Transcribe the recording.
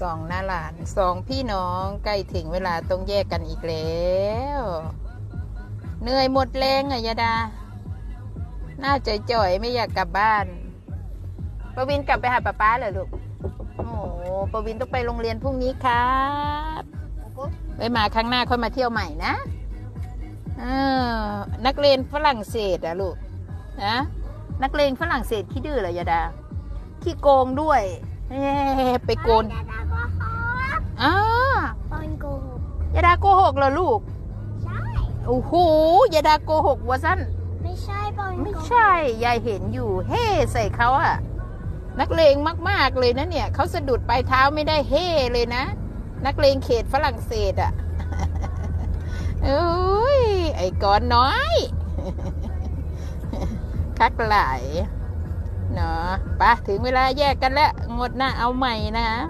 สองหน้าหลานสองพี่น้องใกล้ถึงเวลาต้องแยกกันอีกแล้ว เหนื่อยหมดแรงอะยาดาหน้าจ่อยไม่อยากกลับบ้านปวินกลับไปหาป้าป้าเหรอลูก โอ้โหปวินต้องไปโรงเรียนพรุ่งนี้ครับไว้มาครั้งหน้าค่อยมาเที่ยวใหม่นะเออนักเรียนฝรั่งเศสอะลูกนะนักเรียนฝรั่งเศสขี้ดื้อเหรอยาดา ขี้โกงด้วยเอ๊ะไปโกน ดาดาก็ฮอต อ้า ปอนโกหก ยาดา โกหกเหรอลูก ใช่ โอ้โหยาดาโกหกวะสั้นไม่ใช่ปอนไม่โกหกใช่ ยายเห็นอยู่ เฮ่ใส่เขาอะนักเลงมากๆเลยนะเนี่ย เขาสะดุดปลายเท้าไม่ได้เฮ่เลยนะ นักเลงเขตฝรั่งเศสอะเอ้ย ไอ้ก้อนน้อย คักหลายเนาะไปะถึงเวลาแยกกันแล้ว งดหน้าเอาใหม่นะคะ